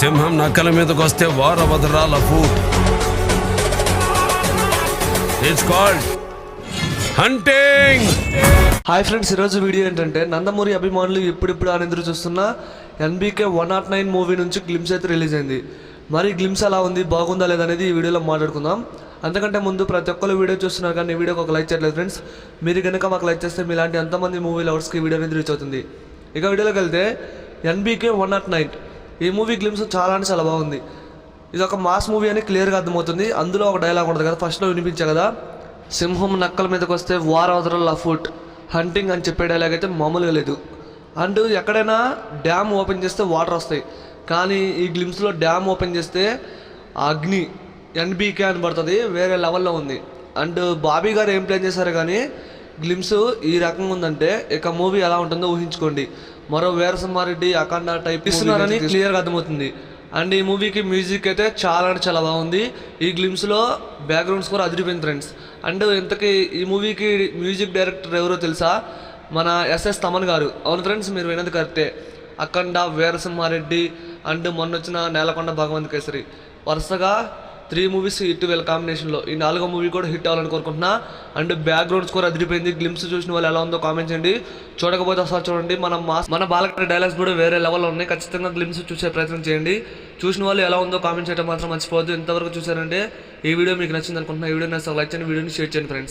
సింహం నక్కల మీదకి వస్తే వార వదరాల it's called hunting hi friends ఈరోజు వీడియో ఏంటంటే నందమూరి అభిమానులు ఇప్పుడిప్పుడు అని ఎదురు చూస్తున్న NBK one nought nine movie నుంచి గ్లిమ్స్ అయితే రిలీజ్ అయింది. మరి గ్లిమ్స్ ఎలా ఉంది బాగుందా లేదనేది ఈ వీడియోలో మాట్లాడుకుందాం. అంతకంటే ముందు ప్రతి ఒక్కరు వీడియో చూస్తున్నారు కానీ ఈ వీడియోకి ఒక లైక్ చేయట్లేదు ఫ్రెండ్స్. మీరు కనుక మాకు లైక్ చేస్తే మీలాంటి ఎంతమంది మూవీ లవర్స్కి వీడియో అనేది రీచ్ అవుతుంది. ఇక వీడియోలోకి వెళ్తే ఎన్బీకే వన్ నాట్ నైన్. ఈ మూవీ గ్లిమ్స్ చాలా అంటే చాలా బాగుంది. ఇది ఒక మాస్ మూవీ అని క్లియర్గా అర్థమవుతుంది. అందులో ఒక డైలాగ్ ఉంటుంది కదా ఫస్ట్లో వినిపించే కదా సింహం నక్కల మీదకి వస్తే వార్ అవతరల్ లఫుట్ హంటింగ్ అని చెప్పే డైలాగ్ అయితే మామూలుగా లేదు. అండ్ ఎక్కడైనా డ్యామ్ ఓపెన్ చేస్తే వాటర్ వస్తాయి. కానీ ఈ గ్లిమ్స్లో డ్యామ్ ఓపెన్ చేస్తే అగ్ని ఎన్బీకే అని పడుతుంది వేరే లెవెల్లో ఉంది. అండ్ బాబీ గారు ఏం ప్లాన్ చేశారు కానీ గ్లిమ్స్ ఈ రకంగా ఉందంటే ఇక మూవీ ఎలా ఉంటుందో ఊహించుకోండి. మరో వీరసింహారెడ్డి అఖండ టైప్ ఇస్తున్నారని క్లియర్గా అర్థమవుతుంది. అండ్ ఈ మూవీకి మ్యూజిక్ అయితే చాలా అంటే చాలా బాగుంది. ఈ గ్లిమ్స్లో బ్యాక్గ్రౌండ్ స్కోర్ అదిరిపోయింది ఫ్రెండ్స్ అండ్ ఇంతకీ ఈ మూవీకి మ్యూజిక్ డైరెక్టర్ ఎవరో తెలుసా? మన ఎస్ఎస్ తమన్ గారు. అవును ఫ్రెండ్స్ మీరు వినది కరెక్టే అఖండ వీరసింహారెడ్డి అండ్ మొన్న వచ్చిన నేలకొండ భగవంత్ కేసరి. వరుసగా త్రీ మూవీస్ హిట్ వెల్ కాంబినేషన్లో ఈ నాలుగో మూవీ కూడా హిట్ అవ్వాలని కోరుకుంటున్నా. అండ్ బ్యాక్గ్రౌండ్ స్కోర్ అదిరిపోయింది. గ్లిమ్స్ చూసిన వాళ్ళు ఎలా ఉందో కామెంట్ చేయండి. చూడకపోతే ఒకసారి చూడండి. మన మాస్ మన బాలకృష్ణ డైలాగ్స్ కూడా వేరే లెవెల్లో ఉన్నాయి. ఖచ్చితంగా గ్లిమ్స్ చూసే ప్రయత్నం చేయండి. చూసిన వాళ్ళు ఎలా ఉందో కామెంట్ చేయడం మాత్రం మర్చిపోవద్దు. ఇంతవరకు చూసారంటే ఈ వీడియో మీకు నచ్చింది అనుకుంటున్నా. ఈ వీడియో నచ్చితే లైక్ చేయండి. వీడియోని షేర్ చేయండి ఫ్రెండ్స్